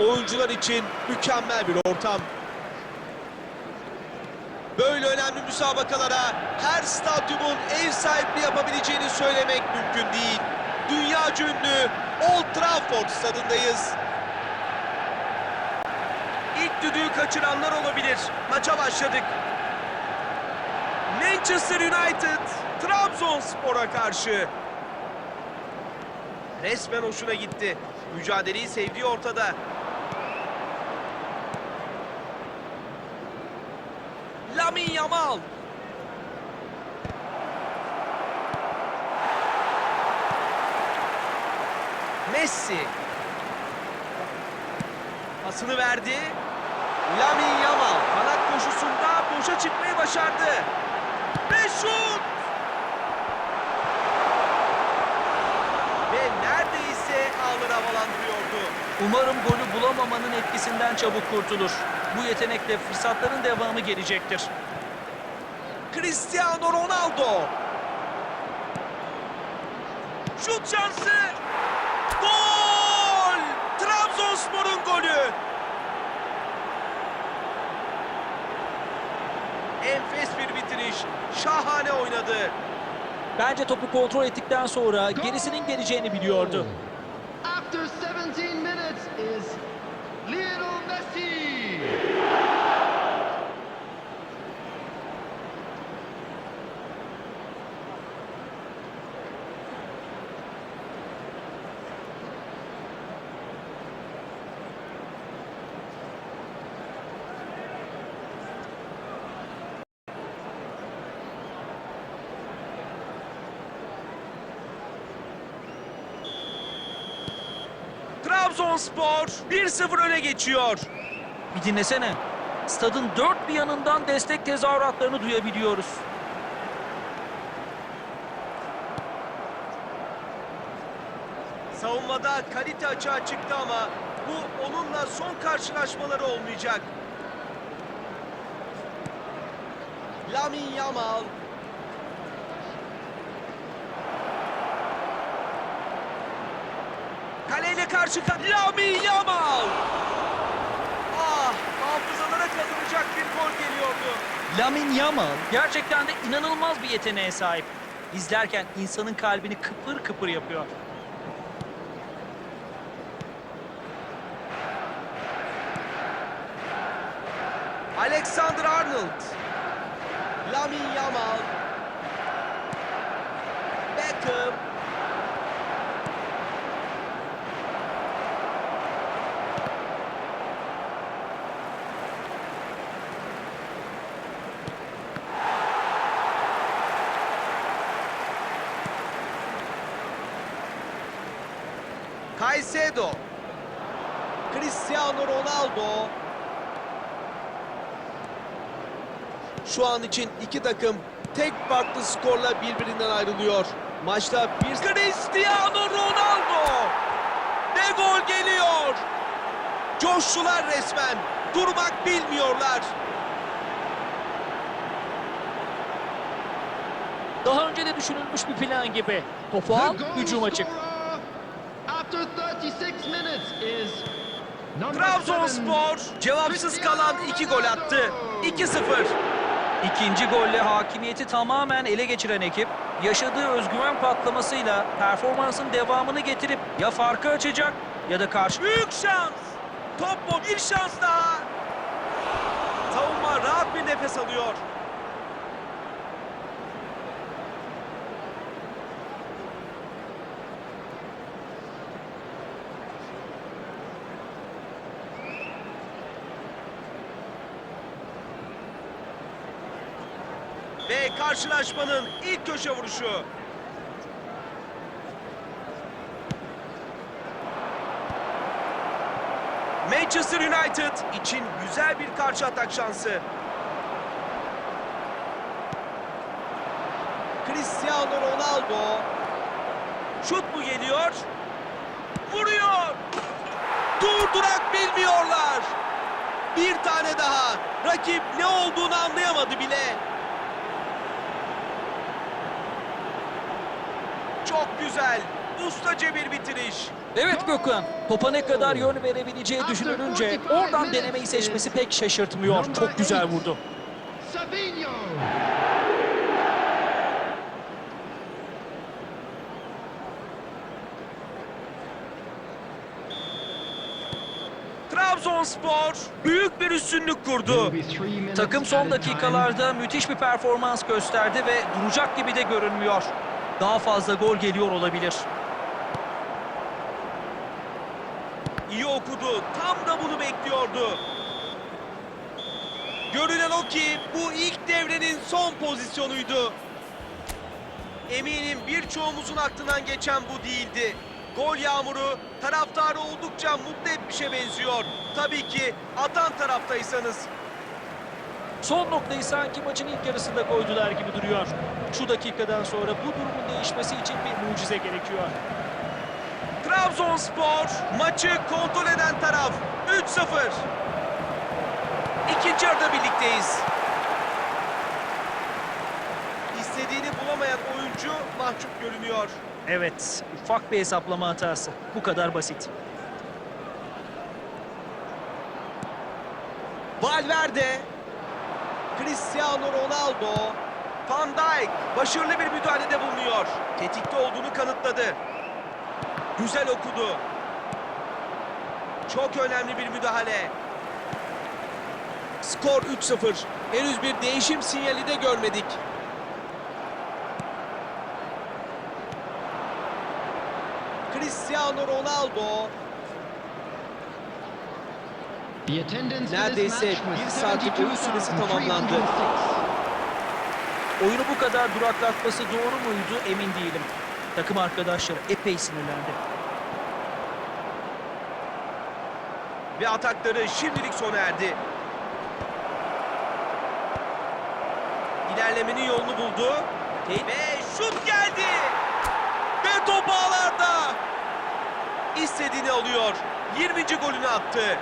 Oyuncular için mükemmel bir ortam. Böyle önemli müsabakalara her stadyumun ev sahipliği yapabileceğini söylemek mümkün değil. Dünya ünlü Old Trafford stadındayız. İlk düdüğü kaçıranlar olabilir. Maça başladık. Manchester United Trabzonspor'a karşı. Resmen hoşuna gitti. Mücadeleyi sevdiği ortada. Lamin Yamal. Messi. Pasını verdi. Lamin Yamal kanat koşusunda boşa çıkmayı başardı. Ve şut! Ve neredeyse ağları havalandırıyordu. Umarım golü bulamamanın etkisinden çabuk kurtulur. Bu yetenekle fırsatların devamı gelecektir. Cristiano Ronaldo. Şut şansı. Gol! Trabzonspor'un golü. Enfes bir bitiriş. Şahane oynadı. Bence topu kontrol ettikten sonra gerisinin geleceğini biliyordu. After 17 minutes is Lionel Messi. Trabzonspor 1-0 öne geçiyor. Bir dinlesene. Stadın dört bir yanından destek tezahüratlarını duyabiliyoruz. Savunmada kalite açığa çıktı ama bu onunla son karşılaşmaları olmayacak. Lamin Yamal. Karşı Lamin Yamal. Ah, hafızalara kazanacak bir gol geliyordu. Lamin Yamal gerçekten de inanılmaz bir yeteneğe sahip. İzlerken insanın kalbini kıpır kıpır yapıyor. Alexander Arnold. Lamin Yamal. Beckham. Caicedo. Cristiano Ronaldo. Şu an için iki takım tek farklı skorla birbirinden ayrılıyor. Maçta bir Cristiano Ronaldo ve gol geliyor. Coştular resmen. Durmak bilmiyorlar. Daha önce de düşünülmüş bir plan gibi. Topu al, hücuma çık. After 36 minutes is Trabzonspor cevapsız kalan iki gol attı. 2-0. İkinci golle hakimiyeti tamamen ele geçiren ekip, yaşadığı özgüven patlamasıyla performansın devamını getirip ya farkı açacak ya da karşı... Büyük şans. Topo bir şans daha. Savunma rahat bir nefes alıyor. Ve karşılaşmanın ilk köşe vuruşu. Manchester United için güzel bir karşı atak şansı. Cristiano Ronaldo. Şut mu geliyor? Vuruyor. Durdurak bilmiyorlar. Bir tane daha. Rakip ne olduğunu anlayamadı bile. Çok güzel. Ustaca bir bitiriş. Evet Gökhan, topa ne kadar yön verebileceği düşünülünce oradan denemeyi seçmesi pek şaşırtmıyor. Çok güzel vurdu. Savinho. Trabzonspor büyük bir üstünlük kurdu. Takım son dakikalarda müthiş bir performans gösterdi ve duracak gibi de görünmüyor. Daha fazla gol geliyor olabilir. İyi okudu. Tam da bunu bekliyordu. Görünen o ki bu ilk devrenin son pozisyonuydu. Eminim birçoğumuzun aklından geçen bu değildi. Gol yağmuru taraftarı oldukça mutlu etmişe benziyor. Tabii ki atan taraftaysanız. Son noktayı sanki maçın ilk yarısında koydular gibi duruyor. Şu dakikadan sonra bu durumun değişmesi için bir mucize gerekiyor. Trabzonspor maçı kontrol eden taraf 3-0. İkinci yarıda birlikteyiz. İstediğini bulamayan oyuncu mahcup görünüyor. Evet, ufak bir hesaplama hatası. Bu kadar basit. Valverde, Cristiano Ronaldo, Van Dijk başarılı bir müdahalede bulunuyor. Tetikte olduğunu kanıtladı. Güzel okudu. Çok önemli bir müdahale. Skor 3-0. Henüz bir değişim sinyali de görmedik. Cristiano Ronaldo Neredeyse bir saatlik oyun süresi 72,306. tamamlandı. Oyunu bu kadar duraklatması doğru muydu emin değilim. Takım arkadaşları epey sinirlendi. ve atakları şimdilik sona erdi. İlerlemenin yolunu buldu. Ve şut geldi. Ve top ağlarda. İstediğini alıyor. 20. golünü attı.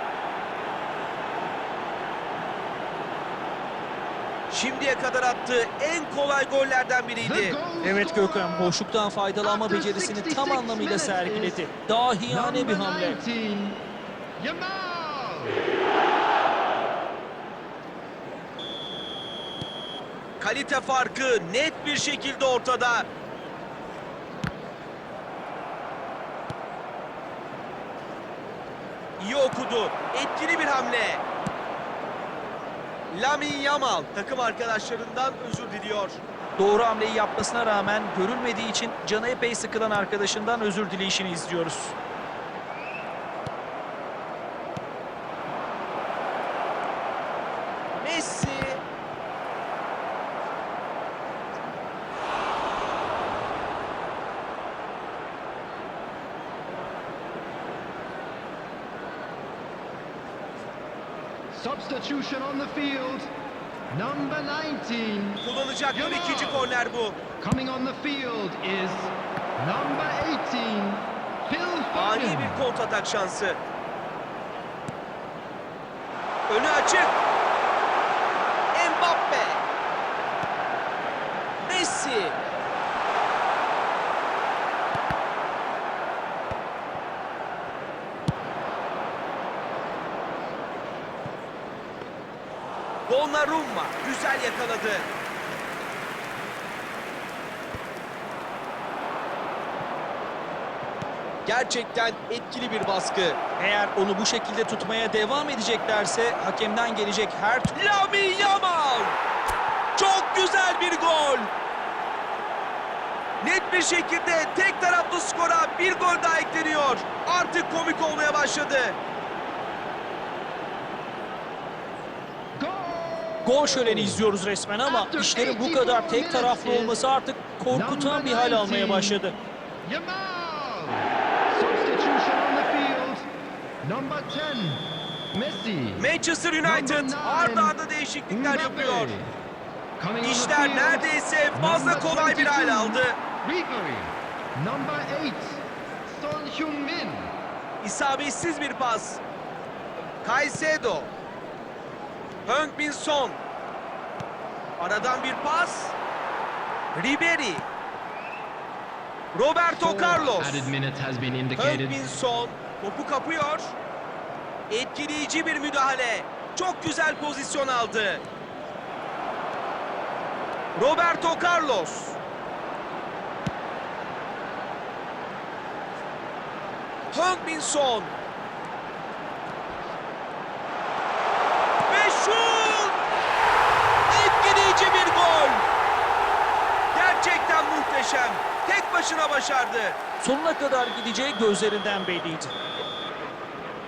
Şimdiye kadar attığı en kolay gollerden biriydi. Evet. Gökhan, boşluktan faydalanma becerisini 66 tam anlamıyla sergiledi. Dahiyane bir hamle. 19, Yamal. Kalite farkı net bir şekilde ortada. İyi okudu. Etkili bir hamle. Lamin Yamal takım arkadaşlarından özür diliyor. Doğru hamleyi yapmasına rağmen görülmediği için canı epey sıkılan arkadaşından özür dileyişini izliyoruz. Messi. Substitution on the field. Number 19. Kullanacakları Yamal. ikinci korner bu. Coming on the field is number 18. Phil Ani Foden. bir kontratak şansı. Önü açık. Mbappe. Messi. Donnarumma güzel yakaladı. Gerçekten etkili bir baskı. Eğer onu bu şekilde tutmaya devam edeceklerse hakemden gelecek her Lamin Yamal. Çok güzel bir gol. Net bir şekilde tek taraflı skora bir gol daha ekleniyor. Artık komik olmaya başladı. Gol şöleni izliyoruz resmen ama işlerin bu kadar tek taraflı olması artık korkutan bir hal almaya başladı. Yamal. Substitution on the field. Number 10. Messi. Manchester United arda arda değişiklikler yapıyor. İşler neredeyse fazla kolay bir hal 22, aldı. Ribery. Number 8. Son Heung-min. İsabetsiz bir pas. Caicedo. Heung-min Son. Aradan bir pas. Ribery. Roberto Carlos. been indicated. Höngbinson topu kapıyor. Etkileyici bir müdahale. Çok güzel pozisyon aldı. Roberto Carlos. Höngbinson. Ve şut! Etkileyici bir gol. Gerçekten muhteşem. Tek başına başardı. Sonuna kadar gideceği gözlerinden belliydi.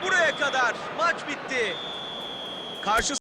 Buraya kadar maç bitti. Karşı